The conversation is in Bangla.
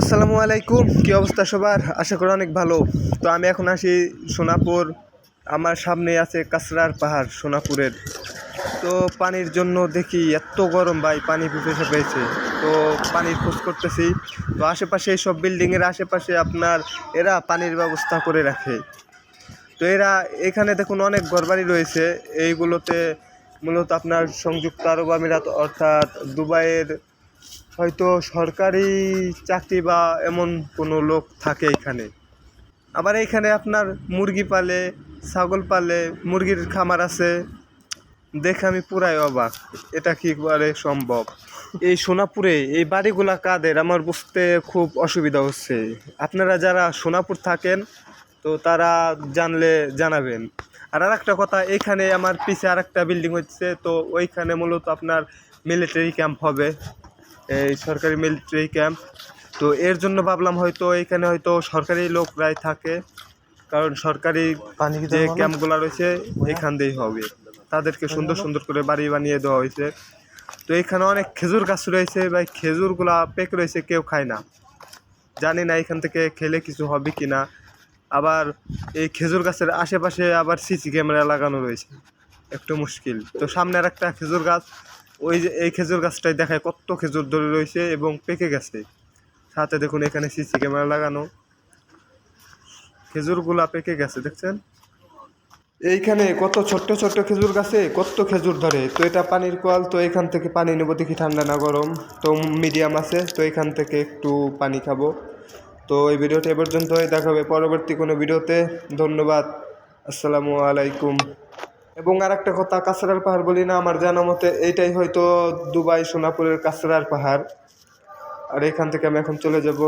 আসসালামু আলাইকুম, কি অবস্থা সবার? আশা করি অনেক ভালো। তো আমি এখন আসি সোনাপুর। আমার সামনে আছে কাসরার পাহাড় সোনাপুরের। তো পানির জন্য দেখি এত গরম ভাই, পানি পিপেছে পেয়েছে। তো পানির খোঁজ করতেছি। তো আশেপাশে সব বিল্ডিংয়ের আশেপাশে আপনার, এরা পানির ব্যবস্থা করে রাখে। তো এরা, এখানে দেখুন অনেক ঘরবাড়ি রয়েছে। এইগুলোতে মূলত আপনার সংযুক্ত আরব আমিরাত অর্থাৎ দুবাইয়ের হয়তো সরকারি চাকরি বা এমন কোনো লোক থাকে এখানে। আবার এখানে আপনার মুরগি পালে, ছাগল পালে, মুরগির খামার আছে, দেখে আমি পুরাই অবাক, এটা কি করে সম্ভব? এই সোনাপুরে এই বাড়িগুলা কাদের? আমার বুঝতে খুব অসুবিধা হচ্ছে। আপনারা যারা সোনাপুর থাকেন, তো তারা জানলে জানাবেন। আর আর একটা কথা, এখানে আমার পিছে আর একটা বিল্ডিং হচ্ছে, তো ওইখানে মূলত আপনার মিলিটারি ক্যাম্প হবে। এই সরকারি মিলিটারি ক্যাম্প তো এর জন্য ভাবলাম হয়তো এখানে হয়তো সরকারি লোকরাই থাকে। কারণ সরকারি যে ক্যাম্পগুলো রয়েছে এখান দিয়েই হবে। তাদেরকে সুন্দর সুন্দর করে বাড়ি বানিয়ে দেওয়া হয়েছে। তো এখানে অনেক খেজুর গাছ রয়েছে ভাই খেজুরগুলা পেক রয়েছে কেউ খায় না। জানি না এখান থেকে খেলে কিছু হবে কি না আবার এই খেজুর গাছের আশেপাশে আবার সিসি ক্যামেরা লাগানো রয়েছে। একটু মুশকিল। তো সামনে আর একটা খেজুর গাছ। ওই যে এই খেজুর গাছটাই দেখায় কত খেজুর ধরে রয়েছে এবং পেকে গেছে। সাথে দেখুন এখানে সিসি ক্যামেরা লাগানো। খেজুরগুলা পেকে গেছে, দেখছেন? এইখানে কত ছোট্ট ছোট্ট খেজুর গাছে কত খেজুর ধরে। তো এটা পানির কল, তো এখান থেকে পানি নেব দেখি ঠান্ডা না গরম। তো মিডিয়াম আছে, তো এখান থেকে একটু পানি খাব। তো এই ভিডিওটা এ পর্যন্তই দেখাবে পরবর্তী কোনো ভিডিওতে। ধন্যবাদ, আসসালামু আলাইকুম। এবং আর একটা কথা, কাছড়ার পাহাড় বলি না, আমার জানা মতে এইটাই হয়তো দুবাই, সোনাপুরের কাছড়ার পাহাড়। আর এখান থেকে আমি এখন চলে যাব।